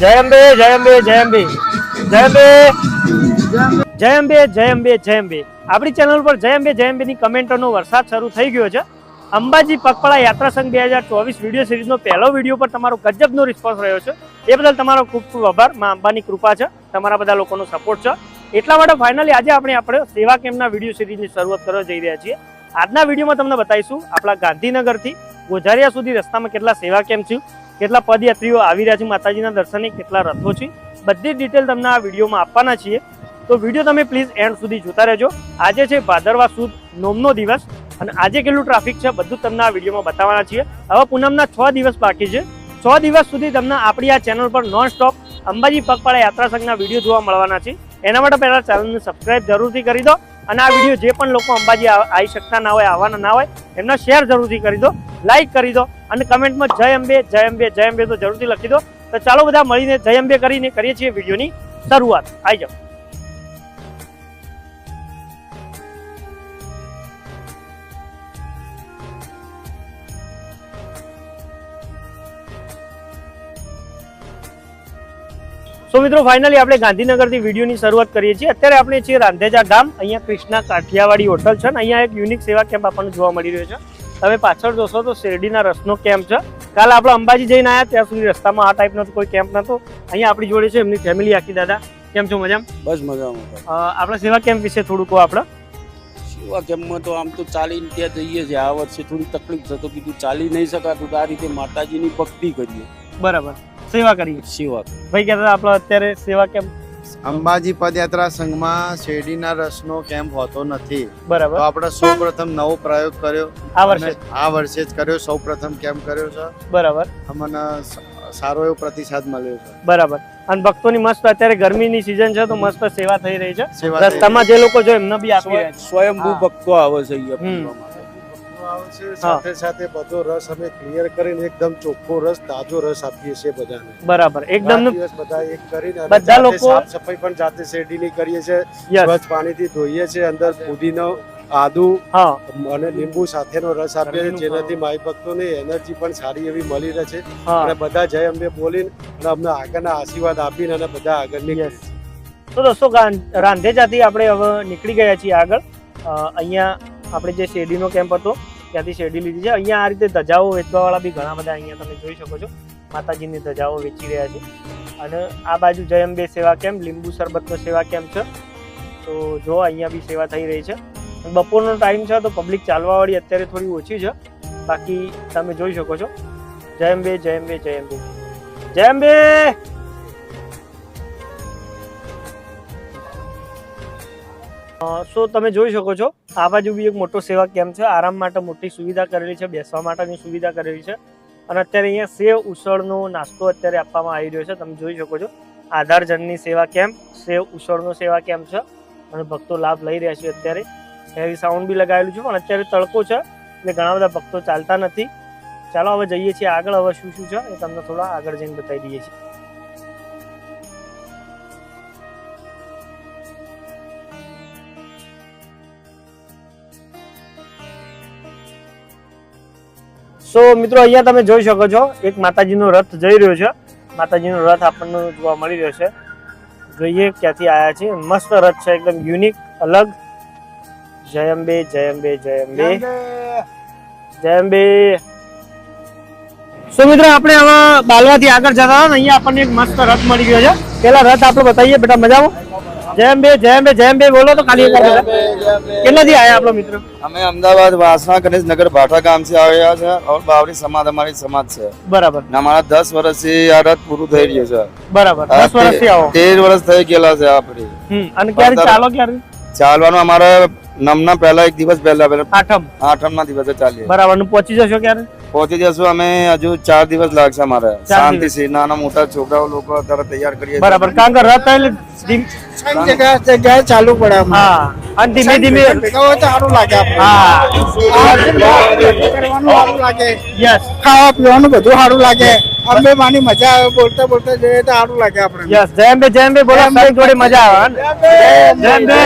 જય અંબે જય અંબે જય અંબે જય અંબે જય અંબે જય અંબે જય અંબે આપણી ચેનલ પર જય અંબે ની કમેન્ટોનો વરસાદ શરૂ થઈ ગયો છે. અંબાજી પગપાળા યાત્રા સંઘ બે હજાર ચોવીસ વીડિયો સિરીઝનો પહેલો વીડિયો પર તમારો ગજબનો રિસ્પોન્સ રહ્યો છે. એ બદલ તમારો ખૂબ ખૂબ આભાર. માં અંબાની કૃપા છે. તમારા બધા લોકોનો સપોર્ટ છે. એટલા માટે ફાઇનલી આજે આપણે આપણે સેવા કેમ્પના વીડિયો સિરીઝની શરૂઆત કરવા જઈ રહ્યા છીએ. આજના વિડીયોમાં તમને બતાવીશું આપણા ગાંધીનગરથી ગોઝારિયા સુધી રસ્તામાં કેટલા સેવા કેમ્પ છે, કેટલા પદયાત્રીઓ આવી રહ્યા છે, માતાજીના દર્શને કેટલા રથો છે. બધી ડિટેલ તમને આ વિડીયોમાં આપવાના છીએ. તો વીડિયો તમે પ્લીઝ એન્ડ સુધી જોતા રહેજો. આજે છે ભાદરવા સુદ નોમનો દિવસ. અને આજે કેટલું ટ્રાફિક છે બધું તમને આ વિડીયોમાં બતાવવાના છીએ. હવે પૂનમના છ દિવસ બાકી છે. છ દિવસ સુધી તમને આપણી આ ચેનલ પર નોન સ્ટોપ અંબાજી પગપાળા યાત્રા સંઘના વીડિયો જોવા મળવાના છે. એના માટે પહેલા ચેનલને સબસ્ક્રાઇબ જરૂરથી કરી દો અને આ વીડિયો જે પણ લોકો અંબાજી આવી શકતા ના હોય, આવવાના ના હોય, એમના શેર જરૂરથી કરી દો લાઈક કરી દો અને કમેન્ટમાં જય અંબે જય અંબે જય અંબે તો જરૂરથી લખી દો. તો ચાલો બધા મળીને જય અંબે કરીને કરીએ છીએ વિડીયોની શરૂઆત. આવી જાઓ. સો મિત્રો ફાઇનલી આપણે ગાંધીનગરથી વિડીયોની શરૂઆત કરીએ છીએ. અત્યારે આપણે છીએ રાંધેજા ગામ. અહીંયા કૃષ્ણા કાઠિયાવાડી હોટલ છે ને અહીંયા એક યુનિક સેવા કેમ્પ આપણને જોવા મળી રહ્યો છે. તમે પાછળ જોશો તો શેરડીના રસનો કેમ્પ છે. કાલે આપણે અંબાજી જઈને આવ્યા ત્યાં સુધી રસ્તામાં આ ટાઈપનો કોઈ કેમ્પ નહોતો અહીંયા આપણી જોડે છે એમની ફેમિલી આખી દાદા. કેમ છો મજામાં? બસ મજામાં આપણા સેવા કેમ્પ વિશે થોડું કહો આપણે. સેવા કેમ્પમાં તો આમ તો ચાલીને ત્યાં જઈએ છીએ. આ વર્ષે થોડી તકલીફ થતો તો કીધું ચાલી નહીં શકાતું. તો આ રીતે માતાજીની ભક્તિ કરીએ. બરાબર. સેવા કરીએ સેવા ભાઈ કહેતા હતા આપણે અત્યારે સેવા કેમ્પ અંબાજી પદયાત્રા સંઘમાં શેરડીના રસનો કેમ્પ હોતો નથી. તો બરાબર આપણે સૌ પ્રથમ નવો પ્રયોગ કર્યો. આ વર્ષે આ વર્ષે જ કર્યો. સૌ પ્રથમ કેમ્પ કર્યો છે. બરાબર. અમને સારો એવો પ્રતિસાદ મળ્યો છે. બરાબર. અને ભક્તોની મસ્ત અત્યારે ગરમીની સિઝન છે તો મસ્ત સેવા થઈ રહી છે. રસ્તામાં જે લોકો જો એમને બી આપી રહ્યા છે. સ્વયંભૂ ભક્તો આવે છે અહીંયા આવે છે. સાથે સાથે બધો રસ અમે ક્લિયર કરીને એકદમ ચોખ્ખો રસ તાજો રસ આપીએ છીએ બધાને. બરાબર. એકદમ દિવસ બધા એક કરીને બધા લોકો- સાફ સફાઈ પણ જાતે શેરડીની કરીએ છીએ. સ્વચ્છ પાણીથી ધોઈએ છીએ અંદર પુદીનો આદુ અને લીંબુ સાથેનો રસ આપીએ છીએ. જેનાથી માઈ ભક્તોને એનર્જી પણ સારી એવી મળી રહે છે. અને બધા જય અંબે બોલીને અને અમને આગળના આશીર્વાદ આપીને અને બધા આગળની તો દોસ્તો રાંધે રાંધેજાથી આપણે હવે નીકળી ગયા છીએ આગળ. અહીંયા આપણે જે શેરડીનો કેમ્પ હતો, ત્યાંથી શેરડી લીધી છે. અહીંયા આ રીતે ધજાઓ વેચવાવાળા બી ઘણા બધા અહીંયા તમે જોઈ શકો છો. માતાજીની ધજાઓ વેચી રહ્યા છે. અને આ બાજુ જય અંબે સેવા કેમ્પ, લીંબુ શરબતનો સેવા કેમ્પ છે. તો જો અહીંયા બી સેવા થઈ રહી છે. બપોરનો ટાઈમ છે, તો પબ્લિક ચાલવાવાળી અત્યારે થોડી ઓછી છે. બાકી તમે જોઈ શકો છો. જય અંબે જય અંબે જય અંબે. જય અંબે! સો તમે જોઈ શકો છો. આ બાજુ બી એક મોટો સેવા કેમ્પ છે. આરામ માટે મોટી સુવિધા કરેલી છે, બેસવા માટેની સુવિધા કરેલી છે. અને અત્યારે અહીંયા સેવ ઉસળનો નાસ્તો અત્યારે આપવામાં આવી રહ્યો છે. તમે જોઈ શકો છો. આધાર જનની સેવા કેમ્પ, સેવ ઉસળનો સેવા કેમ્પ છે. અને ભક્તો લાભ લઈ રહ્યા છે અત્યારે. હેવી સાઉન્ડ બી લગાવેલું છે, પણ અત્યારે તડકો છે એટલે ઘણા બધા ભક્તો ચાલતા નથી. ચાલો હવે જઈએ છીએ આગળ. હવે શું શું છે એ તમને થોડા આગળ જઈને બતાવી દઈએ છીએ. સો મિત્રો અહીંયા તમે જોઈ શકો છો એક માતાજીનો રથ જઈ રહ્યો છે. માતાજીનો રથ આપણને જોવા મળી રહ્યો છે. જોઈએ ક્યાંથી આવ્યા છે. મસ્ત રથ છે એકદમ યુનિક અલગ. જય અંબે જય અંબે જય અંબે. જય અંબે. સો મિત્રો આપણે હવે બાલવાથી આગળ જતા હતા ને અહીંયા આપણને એક મસ્ત રથ મળી ગયો છે. પેલા રથ આપણે બતાવીએ બેટા મજામાં? જેમ બે જેમ બે જેમ બે બોલો. તો ખાલી કેટલાથી આયા આપણો મિત્ર? અમે અમદાવાદ વાસણા ગણેશનગર ભાઠા ગામથી આવ્યા છે ઓર બાવરી સમાજ અમારી સમાજ છે. બરાબર. અમારા દસ વર્ષથી આ રથ પૂરું થઈ રહ્યું છે. બરાબર. દસ વર્ષથી આવો. તેર વર્ષ થઈ ગયેલા છે આપણી અને ક્યારે ચાલો ક્યારે ચાલવાનું અમારે નમના પહેલા એક દિવસ પહેલા આઠમ આઠમ. ના દિવસે ચાલીએ. બરાબર. પહોંચી જશો ક્યારે? પહોંચી જશું અમે હજુ ચાર દિવસ લાગશે અમારે. શાંતિથી નાના મોટા છોકરાઓ લોકો અત્યારે તૈયાર કરીએ બરાબર. કારણ કે રથ એટલે જગ્યાએ જગ્યાએ ચાલુ પડે હા. અને ધીમે ધીમે સારું લાગે હા. લાગે. યસ ખાવા પીવાનું બધું સારું લાગે. અંબે માની મજા આવે બોલતા બોલતા જઈએ તો સારું લાગે આપણે યસ જયંબે જયંબે બોલો સાહેબ જોડે મજા આવે.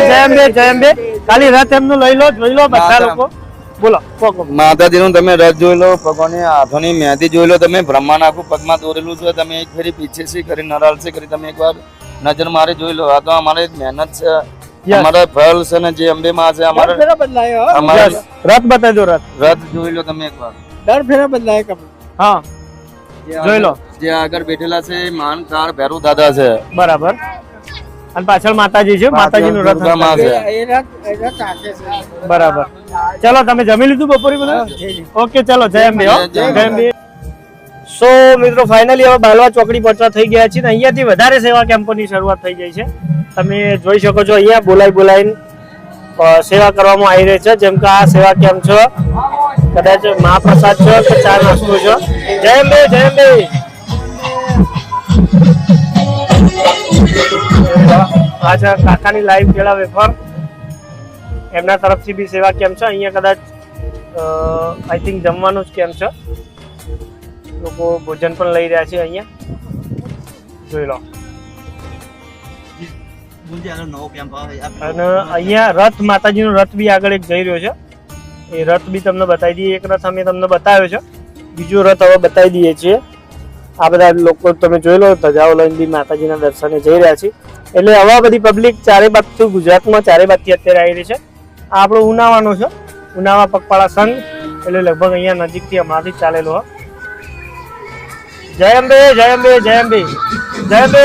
જયંબે જયંબે ખાલી રથ એમનું લઈ લો જોઈ લો બધા લોકો. બોલો. માતાજીનું તમે રથ જોઈ લો ભગવાનની હાથોની મહેંદી જોઈ લો તમે બ્રહ્માંડ આખું પગમાં દોરેલું છે તમે એક ફેરી પીછે સી કરી નરાલસી કરી તમે એકવાર નજર મારી જોઈ લો. આ તો અમારે મહેનત છે. અમારા ફળ છે ને જે અંબે માં છે અમારે દર ફેરા બદલાય હો. અમારે રથ બતાજો રથ. રથ જોઈ લો તમે એકવાર. દર ફેરા બદલાય કપડું. હા. જોઈ લો. જે આગળ બેઠેલા છે માન કાર ભેરુ દાદા છે. બરાબર. અને પાછળ માતાજી છે રથ રાત રાખે છે. બરાબર. ચલો તમે જમી લીધું બપોરે બધું? ઓકે ચલો જય અંબે હો. જય જય અંબે. સો મિત્રો ફાઇનલી હવે બાલવા ચોકડી પહોંચવા થઈ ગયા છે ને અહીંયાથી વધારે સેવા કેમ્પોની શરૂઆત થઈ ગઈ છે. તમે જોઈ શકો છો અહીંયા બોલાઈ બોલાઈને સેવા કરવામાં આવી રહી છે. જેમ કે આ સેવા કેમ્પ છે કદાચ મહાપ્રસાદ છે કે ચા નાસ્તો છે. જય અંબે જય અંબે. આ છે કાકાની લાઈવ કેળા વેફર એમના તરફથી બી સેવા કેમ છે? અહીંયા કદાચ આઈ થિંક જમવાનું જ કેમ છે? લોકો ભોજન પણ લઈ રહ્યા છે અહીંયા. જોઈ લો. અને અહીંયા રથ માતાજીનો રથ બી આગળ એક જઈ રહ્યો છે. એ રથ બી તમને બતાવી દઈએ. એક રથ અમે તમને બતાવ્યો છે. બીજો રથ હવે બતાવી દઈએ છીએ. આ બધા લોકો તમે જોઈ લો, ધજાઓ લઈને બી માતાજીના દર્શને જઈ રહ્યા છે. એટલે આવા બધી પબ્લિક ચારે બાજુ ગુજરાતમાં ચારે બાજુથી અત્યારે આવી રહી છે. આ આપણો ઉનાવાનો છે. ઉનાવા પગપાળા સંઘ, એટલે લગભગ અહીંયા નજીકથી હમણાંથી ચાલેલો હોય જય અંબે જય અંબે જય અંબે. જય અંબે.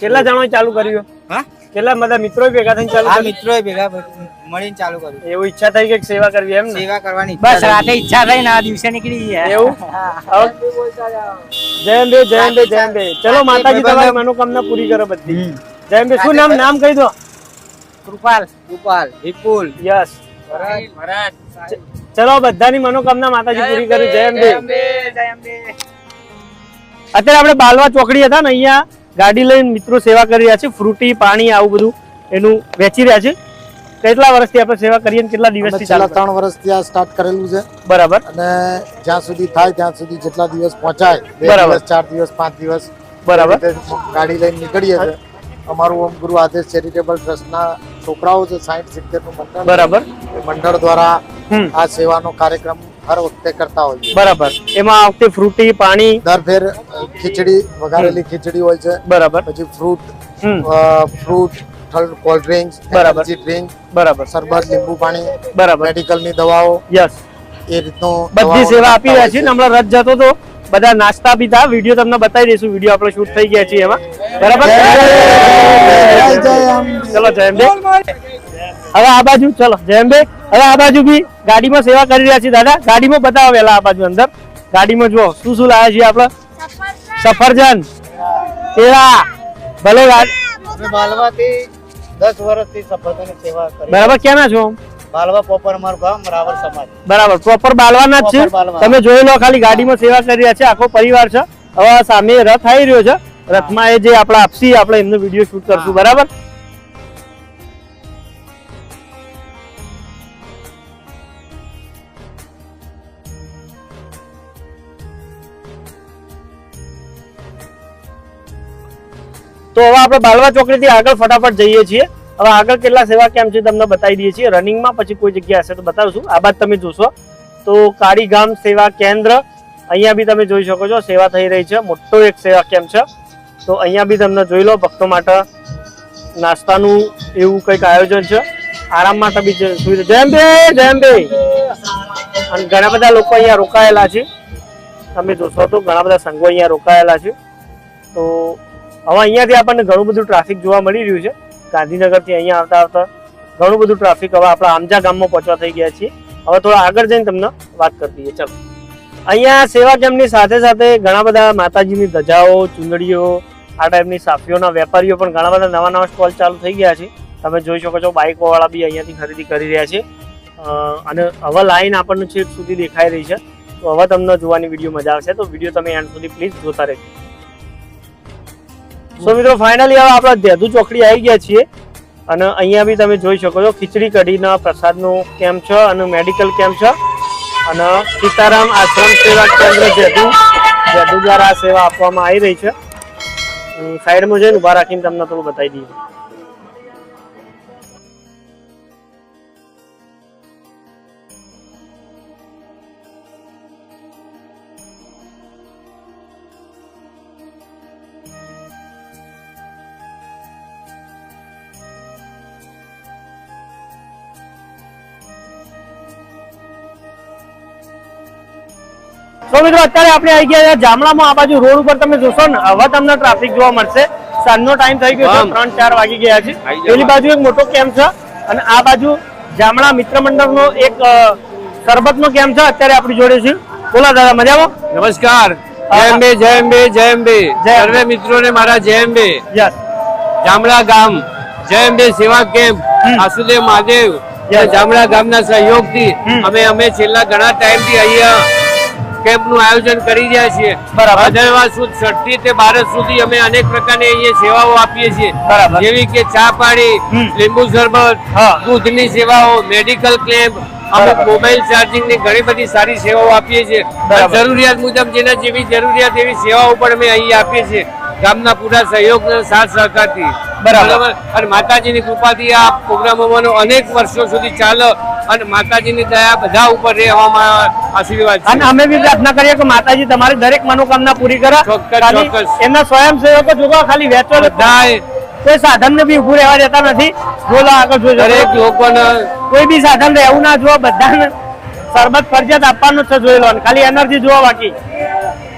કેટલા જણો ચાલુ કર્યું? હા? કેટલા બધા મિત્રો ભેગા થઈને ચાલુ આ મિત્રો ભેગા મળીને ચાલુ કર્યું. એવું ઈચ્છા થઈ કે સેવા કરવી એમ સેવા કરવાની બસ રાતે ઈચ્છા થઈ ને આ દિવસે નીકળી ગયા. એવું? જય અંબે જય અંબે જય અંબે. ચલો માતાજી તમારી મનોકામના પૂરી કરો બધી. જયમ અંબે શું નામ? નામ કહી દો. કૃપાલ. કૃપાલ વિપુલ. યસ. ચલો બધાની મનોકામના માતાજી પૂરી કરી. જયમ અંબે. અત્યારે આપણે બાલવા ચોકડી હતા ને અહીંયા ગાડી લઈને મિત્રો સેવા કરી રહ્યા છે ફ્રૂટી પાણી આવું બધું એનું વેચી રહ્યા છે. કેટલા વર્ષથી આપણે સેવા કરીએ કેટલા દિવસ દિવસથી છેલ્લા ત્રણ વર્ષથી આ સ્ટાર્ટ કરેલું છે. બરાબર. અને જ્યાં સુધી થાય ત્યાં સુધી જેટલા દિવસ પહોંચાય બરાબર. ચાર દિવસ પાંચ દિવસ બરાબર. ગાડી લઈને નીકળીએ છીએ. અમારું ઓમ ગુરુ આદેશ ચેરિટેબલ ટ્રસ્ટના છોકરાઓ છે સાઠ સિત્તેરનું મંડળ. બરાબર. મંડળ દ્વારા આ સેવાનો કાર્યક્રમ હર વખતે કરતા હોઈએ બરાબર એમાં આ વખતે ફ્રૂટી પાણી દર ફેર ખીચડી વઘારેલી ખીચડી હોય છે બરાબર પછી ફ્રૂટ ફ્રૂટ કોલ્ડ ડ્રિંક્સ બરાબર. ડ્રિંક બરાબર શરબત લીંબુ પાણી બરાબર મેડિકલની દવાઓ યસ એ રીતનું બધી સેવા આપી રહ્યા છીએ ને હમણાં રથ જતો તો બધા નાસ્તા થા વીડિયો તમને બતાવી દઈશું વીડિયો આપણે શૂટ થઈ ગયા છીએ એમાં બરાબર. ચલો જયંબે હવે આ બાજુ ચલો જયંબે હવે આ બાજુ બી ગાડીમાં સેવા કરી રહ્યા છીએ દાદા. ગાડીમાં બતાવો વેલા આ બાજુ અંદર. ગાડીમાં જુઓ શું શું લાવ્યા છીએ આપણે? સફરજન. કેળા. ભલે માલવાથી દસ વર્ષથી સફળતાની સેવા કરી બરાબર ક્યાંના છો? માલવા પોપર અમારું ગામ રાવર સમાજ. બરાબર પ્રોપર બાલવાના જ છે. તમે જોઈ લો ખાલી ગાડીમાં સેવા કરી રહ્યા છે આખો પરિવાર છે. હવે સામે રથ આવી રહ્યો છે. રથમાં એ જે આપણે આપસી આપણે એમનો વીડિયો શૂટ કરશું બરાબર? તો હવે આપણે બાલવા ચોકડીથી આગળ ફટાફટ જઈએ છીએ. હવે આગળ કેટલા સેવા કેમ્પ છે તમને બતાવી દઈએ છીએ. રનિંગમાં પછી કોઈ જગ્યા હશે તો બતાવશું. આ બાદ તમે જોશો. તો કાળી ગામ સેવા કેન્દ્ર, અહીંયા બી તમે જોઈ શકો છો, સેવા થઈ રહી છે. મોટો એક સેવા કેમ્પ છે? તો અહીંયા બી તમને જોઈ લો, ભક્તો માટે નાસ્તાનું એવું કંઈક આયોજન છે. આરામ માટે બી. સુવિધા જય અંબે જય અંબે. અને ઘણા બધા લોકો અહીંયા રોકાયેલા છે. તમે જોશો તો ઘણા બધા સંઘો અહીંયા રોકાયેલા છે. તો હવે અહીંયાથી આપણને ઘણું બધું ટ્રાફિક જોવા મળી રહ્યું છે. ગાંધીનગરથી અહીંયા આવતા આવતા ઘણું બધું ટ્રાફિક હવે આપણા આમજા ગામમાં પહોંચવા થઈ ગયા છીએ. હવે થોડા આગળ જઈને તમને વાત કરી દઈએ. ચાલો. અહીંયા સેવા કેમ્પની સાથે સાથે ઘણા બધા માતાજીની ધજાઓ, ચુંદડીઓ, આ ટાઈપની સાફીઓના વેપારીઓ પણ ઘણા બધા નવા નવા સ્ટોલ ચાલુ થઈ ગયા છે. તમે જોઈ શકો છો બાઇકોવાળા બી અહીંયાથી ખરીદી કરી રહ્યા છે. અને હવે લાઈન આપણને છેક સુધી દેખાઈ રહી છે. તો હવે તમને જોવાની વીડિયો મજા આવશે. તો વીડિયો તમે એન્ડ સુધી પ્લીઝ જોતા રહેજો. સો મિત્રો ફાઇનલી હવે આપણે દેદુ ચોકડી આવી ગયા છીએ. અને અહીંયા બી તમે જોઈ શકો છો, ખીચડી કઢીના પ્રસાદનું કેમ્પ છે અને મેડિકલ કેમ્પ છે. અને સીતારામ આશ્રમ સેવા કેન્દ્ર જેદુ જેદુ દ્વારા સેવા આપવામાં આવી રહી છે. સાઈડમાં જઈને ઊભા રાખીને તમને થોડું બતાવી દઈએ. તો મિત્રો અત્યારે આપણે આવી ગયા છે જામડામાં આ બાજુ રોડ ઉપર તમે જોશો ને હવે તમને ટ્રાફિક જોવા મળશે. સાંજનો ટાઈમ થઈ ગયો છે ત્રણ ચાર વાગી ગયા છે. પેલી બાજુ એક મોટો કેમ્પ છે અને આ બાજુ જામડા મિત્ર મંડળનો એક અ, શરબતનો કેમ્પ છે? અત્યારે આપણી જોડે છે. બોલા દાદા મજામાં? નમસ્કાર. જય અંબે જય અંબે જય અંબે. સર્વે મિત્રોને મારા જય અંબે. જામડા ગામ જય અંબે સેવા કેમ્પ આસુદેવ મહાદેવ. જામડા ગામના સહયોગથી થી અમે અમે છેલ્લા ઘણા ટાઈમથી અહીંયા કેમ્પનું આયોજન કરી રહ્યા છીએ. બરાબર. સુદ છઠ્ઠી તે બારસ સુધી અમે અનેક પ્રકારની અહીંયા સેવાઓ આપીએ છીએ. બરાબર. જેવી કે ચા પાણી લીંબુ શરબત. દૂધની સેવાઓ મેડિકલ કેમ્પ અમુક મોબાઈલ ચાર્જિંગની ઘણી બધી સારી સેવાઓ આપીએ છીએ. જરૂરિયાત મુજબ જેના જેવી જરૂરિયાત એવી સેવાઓ પણ અમે અહીં આપીએ છીએ. ગામના પૂરા સહયોગ સાથ સહકારથી. બરાબર. અને માતાજીની કૃપાથી આ પ્રોગ્રામોમાં અનેક વર્ષો સુધી ચાલે અને માતાજીની દયા બધા ઉપર રહેવામાં આશીર્વાદ અને અમે બી પ્રાર્થના કરીએ કે માતાજી તમારી દરેક મનોકામના પૂરી કરે. એમના સ્વયંસેવકો જોવા ખાલી વેચો બધા કોઈ સાધન ને બી ઉભું રહેવા દેતા નથી. બોલો આગળ જોજો. દરેક લોકોને કોઈ બી સાધન રહેવું ના જો બધાને શરબત ફરજિયાત આપવાનું છે જોઈ લો. ખાલી એનર્જી જોવા બાકી.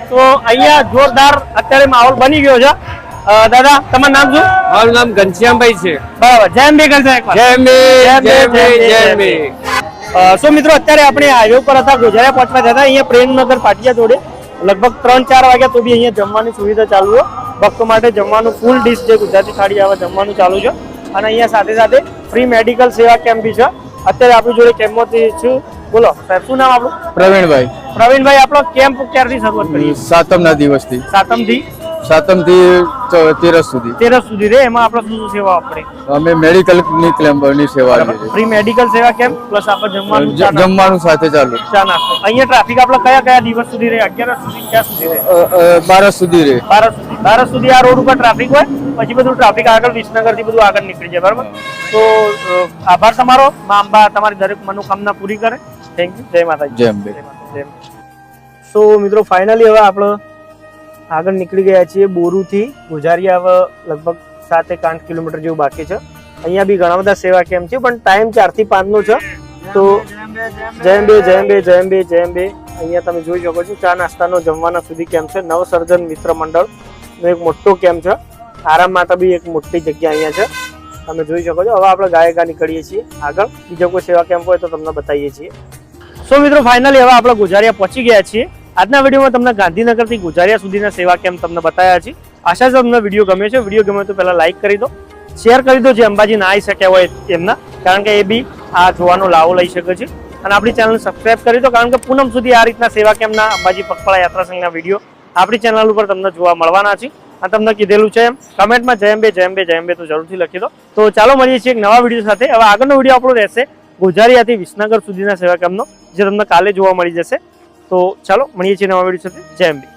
તો અહીંયા જોરદાર અત્યારે માહોલ બની ગયો છે. દાદા તમારું નામ શું? મારું નામ ઘનશ્યામભાઈ છે. બરાબર. જય અંબે કરજો જય અંબે જય અંબે, જય અંબે સો મિત્રો અત્યારે આપણે હાઈવે ઉપર હતા ગુજરાત પહોંચવા જતા અહીંયા પ્રેમનગર પાટિયા જોડે. લગભગ ત્રણ ચાર વાગ્યા તો બી અહીંયા જમવાની સુવિધા ચાલુ છે. ભક્તો માટે જમવાનું ફૂલ ડીશ જે ગુજરાતી થાળી આવે જમવાનું ચાલુ છે. અને અહીંયા સાથે સાથે ફ્રી મેડિકલ સેવા કેમ્પ બી છે. અત્યારે આપણી જોડે કેમ્પમાંથી છું? બોલો સાહેબ શું નામ આપણું પ્રવીણભાઈ. પ્રવીણભાઈ આપણો કેમ્પ ક્યારથી શરૂઆત કરી સાતમના દિવસથી. સાતમથી? સાતમથી થી તેરસ સુધી. તેરસ સુધી રે? એમાં આપણે શું શું સેવા આપણે અમે મેડિકલની સેવા આપીએ છીએ. ફ્રી મેડિકલ સેવા કેમ? પ્લસ આપણે જમવાનું જમવાનું સાથે ચાલુ. ચા નાસ્તો અહીંયા ટ્રાફિક આપણે કયા કયા દિવસ સુધી રહે અગિયાર સુધી ક્યાં સુધી અ, બારસ સુધી રહે બારસ સુધી. બારસ સુધી આ રોડ ઉપર ટ્રાફિક હોય પછી બધું ટ્રાફિક આગળ વિસનગરથી બધું આગળ નીકળી જાય બરાબર? તો આભાર તમારો. મા અંબા તમારી દરેક મનોકામના પૂરી કરે. થેન્ક યુ જય માતાજી. જય અંબે. સો મિત્રો ફાઇનલી હવે આપણે આગળ નીકળી ગયા છીએ બોરુથી ગુજારિયા લગભગ સાત એક આઠ કિલોમીટર જેવું બાકી છે. અહીંયા બી ઘણા બધા સેવા કેમ્પ છે, પણ ટાઈમ ચારથી પાંચનો છે. તો જયંબે જયંબે જયમ બે અહીંયા તમે જોઈ શકો છો, ચા નાસ્તાનો જમવાના સુધી કેમ્પ છે. નવસર્જન મિત્ર મંડળ નો એક મોટો કેમ્પ છે. આરામ માટે બી એક મોટી જગ્યા અહીંયા છે. તમે જોઈ શકો છો, હવે આપણે ગાયે ગા નીકળીએ છીએ આગળ. બીજો કોઈ સેવા કેમ્પ હોય તો તમને બતાવીએ છીએ. સો મિત્રો ફાઇનલી હવે આપણે ગુજારિયા પહોંચી ગયા છીએ. આજના વિડીયોમાં તમને ગાંધીનગરથી ગુજારિયા સુધીના સેવા કેમ્પ તમને બતાવ્યા છે. આશા છે તમને વીડિયો ગમે છે. વીડિયો ગમે તો પહેલાં લાઇક કરી દો. શેર કરી દો, જે અંબાજી ના આવી શક્યા હોય એમના. કારણ કે એ બી આ જોવાનો લાવો લઈ શકે છે. અને આપણી ચેનલ સબસ્ક્રાઇબ કરી દો, કારણ કે પૂનમ સુધી આ રીતના સેવા કેમ્પના અંબાજી પગપાળા યાત્રા સંઘના વીડિયો આપણી ચેનલ ઉપર તમને જોવા મળવાના છે. અને તમને કીધેલું છે એમ. કમેન્ટમાં જય અંબે જય અંબે જય અંબે તો જરૂરથી લખી દો. તો ચાલો મળીએ છીએ એક નવા વીડિયો સાથે. હવે આગળનો વીડિયો આપણો રહેશે ગોઝારિયાથી વિસનગર સુધીના સેવા કેમ્પનો, જે તમને કાલે જોવા મળી જશે. તો ચાલો મળીએ છીએ નવા વીડિયો સાથે. જય અંબે.